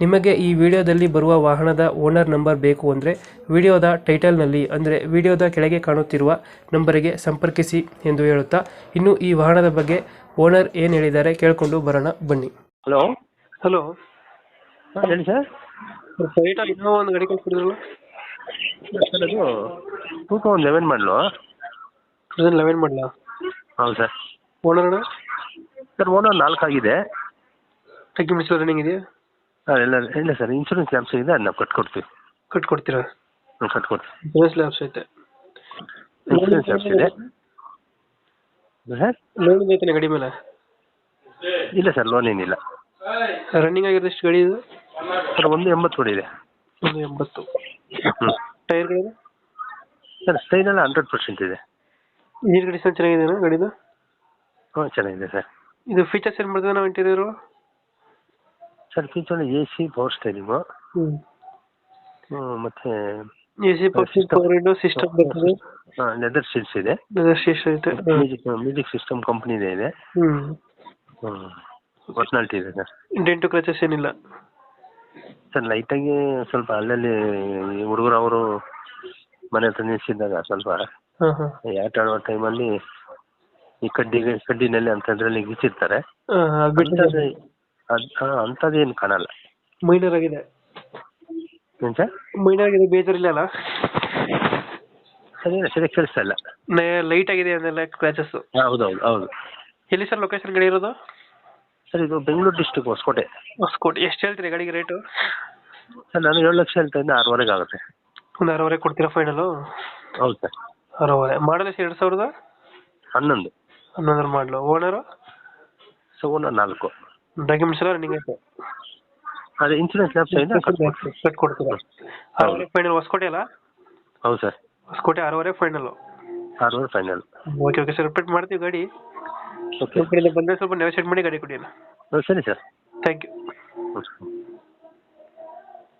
ನಿಮಗೆ ಈ ವಿಡಿಯೋದಲ್ಲಿ ಬರುವ ವಾಹನದ ಓನರ್ ನಂಬರ್ ಬೇಕು ಅಂದರೆ ವಿಡಿಯೋದ ಟೈಟಲ್ನಲ್ಲಿ ಅಂದರೆ ವಿಡಿಯೋದ ಕೆಳಗೆ ಕಾಣುತ್ತಿರುವ ನಂಬರಿಗೆ ಸಂಪರ್ಕಿಸಿ ಎಂದು ಹೇಳುತ್ತಾ ಇನ್ನು ಈ ವಾಹನದ ಬಗ್ಗೆ ಓನರ್ ಏನು ಹೇಳಿದ್ದಾರೆ ಕೇಳಿಕೊಂಡು ಬರೋಣ ಬನ್ನಿ. ಹಲೋ? ಹಲೋ. ಹಾಂ ಹೇಳಿ ಸರ್. ಟೊಯೋಟಾ ಇನ್ನೋವಾ ಒಂದು ಗಾಡಿ ಕಳ್ಸಿದ್ರಲ್ಲ ಸರ್ ಅದು ಟೂ ತೌಸಂಡ್ ಲೆವೆನ್ ಮಾಡಲು. ಟೂ ತೌಸಂಡ್ ಲೆವೆನ್ ಮಾಡಲ? ಹೌದು ಸರ್. ಓನರ್ ಅಣ್ಣ? ಸರ್ ಓನರ್ ನಾಲ್ಕು ಆಗಿದೆ ಡಾಕ್ಯುಮೆಂಟ್ಸ್ ರನ್ನಿಂಗ್ ಇದೆಯಾ? ಹಾಂ ಎಲ್ಲ ಇಲ್ಲ ಸರ್. ಇನ್ಶೂರೆನ್ಸ್ ಲ್ಯಾಬ್ಸ್ ಇದೆ ಅದು ನಾವು ಕಟ್ಕೊಡ್ತೀವಿ. ಕಟ್ಕೊಡ್ತೀರಾ? ಹ್ಞೂ ಕಟ್ಕೊಡ್ತೀವಿ. ಇನ್ಸೂರೆನ್ಸ್ ಲ್ಯಾಬ್ಸ್ ಐತೆ. ಇನ್ಶೂರೆನ್ಸ್ ಲ್ಯಾಬ್ಸ್ ಇದೆ. ಸರ್ ಲೋನ್ ಐತೆ ಗಾಡಿ ಮೇಲೆ? ಇಲ್ಲ ಸರ್ ಲೋನ್ ಏನಿಲ್ಲ. ರನ್ನಿಂಗ್ ಆಗಿರೋದು ಎಷ್ಟು ಗಾಡಿ ಇದು? ಸರ್ ಒಂದು ಎಂಬತ್ತು ಇದೆ. ಒಂದು ಎಂಬತ್ತು. ಹ್ಞೂ ಟೈರ್ಗಳು ಸರ್ ಸ್ಟೈನೆಲ್ಲ ಹಂಡ್ರೆಡ್ ಪರ್ಸೆಂಟ್ ಇದೆ. ನೀರು ಕಂಡೀಷನ್ ಚೆನ್ನಾಗಿದೆಯಾ ಗಾಡಿದು? ಹ್ಞೂ ಚೆನ್ನಾಗಿದೆ ಸರ್. ಇದು ಫೀಚರ್ಸ್ ಏನು ಬರ್ತದೆ ನಾವು interior sir feature A C power steering ಮತ್ತೆ ಎ ಸಿ ಪಕ್ಷಿ ಪವರ್ ವಿಂಡೋ ಸಿಸ್ಟಮ್ ಬರ್ತದೆ. ಹಾಂ ಲೆದರ್ ಸೀಟ್ಸ್ ಇದೆ. ಶೀರ್ಷ ಐತೆ. ಮ್ಯೂಸಿಕ್ ಮ್ಯೂಸಿಕ್ ಸಿಸ್ಟಮ್ ಕಂಪ್ನಿದೇ ಇದೆ. ಹ್ಞೂ ಹ್ಞೂ ಇದೆ ಸರ್. ಡೆಂಟು ಕ್ರಚಸ್ ಏನಿಲ್ಲ. ಸರ್ ಲೈಟಾಗಿ ಸ್ವಲ್ಪ ಅಲ್ಲಲ್ಲಿ ಹುಡುಗರು ಅವರು ಮನೆ ಹತ್ರ ನಿಲ್ಸಿದ್ದಾಗ ಸ್ವಲ್ಪ ಹಾಂ ಹಾಂ. ಆಟ ಆಡುವ ಟೈಮಲ್ಲಿ ಈ ಕಡ್ಡಿ ಕಡ್ಡಿನಲ್ಲಿ ಅಂಥದ್ರಲ್ಲಿ ಗಿಚ್ಚಿರ್ತಾರೆ. ಹಾಂ ಬಿಟ್ಟು ಅದು ಅಂಥದ್ದೇನು ಕಾಣಲ್ಲ. ಮೈನರ್ ಆಗಿದೆ. ಏನು ಸರ್ ಮೈನರ್ ಆಗಿದೆ ಬೇಜಾರಿಲ್ಲ ಅಲ್ಲ ಸರಿ ಸರಿಯಾಗಿ ಕೇಳಿಸ್ತಾ ಇಲ್ಲ. ಲೈಟ್ ಆಗಿದೆ ಅದೆಲ್ಲ ಕ್ರಾಚಸ್ ಹೌದು ಹೌದು. ಹೌದು ಎಲ್ಲಿ ಸರ್ ಲೊಕೇಶನ್ ಗಾಡಿ ಇರೋದು? ಸರ್ ಇದು ಬೆಂಗಳೂರು ಡಿಸ್ಟಿಕ್ ಹೊಸಕೋಟೆ. ಹೊಸಕೋಟೆ. ಎಷ್ಟು ಹೇಳ್ತೀರಿ ಗಾಡಿಗೆ ರೇಟು ಸರ್ ನಾನು ಏಳು ಲಕ್ಷ ಹೇಳ್ತಾ ಇದ್ದೆ ಆರೂವರೆಗೆ ಆಗುತ್ತೆ. ಒಂದು ಅರವರೆ ಕೊಡ್ತೀರಾ ಫೈನಲು ಹೌದು ಸರ್. ಅರವರೆ ಮಾಡಲ್ ಎಷ್ಟು ಎರಡು ಸಾವಿರದ? ಹನ್ನೊಂದು. ಹನ್ನೊಂದರ ಮಾಡಲು ಓನರು ಸೊ ಓನರ್ ನಾಲ್ಕು. ಡಾಕ್ಯುಮೆಂಟ್ಸ್ ಎಲ್ಲ ರನ್ನಿಂಗ್ ಐತೆ ಅದೇ ಇನ್ಸೂರೆನ್ಸ್ ಲ್ಯಾಬ್ಸ್ ಇದೆ ಕಟ್ಕೊಡ್ತೀರಾ ಅರವರೆ ಫೈನಲ್ ಹೊಸಕೋಟೆ ಅಲ್ಲ? ಹೌದು ಸರ್. ಹೊಸಕೋಟೆ ಅರವರೆ ಫೈನಲ್ ಆರೂವರೆ final okay okay sir repeat ಮಾಡ್ತೀವಿ ಗಾಡಿ. ಓಕೆ ಬಂದರೆ ಸ್ವಲ್ಪ ನೆಗೋಷಿಯೇಟ್ ಮಾಡಿ ಗಾಡಿ ಕೊಡಿ ಸರಿ ಸರ್. Thank you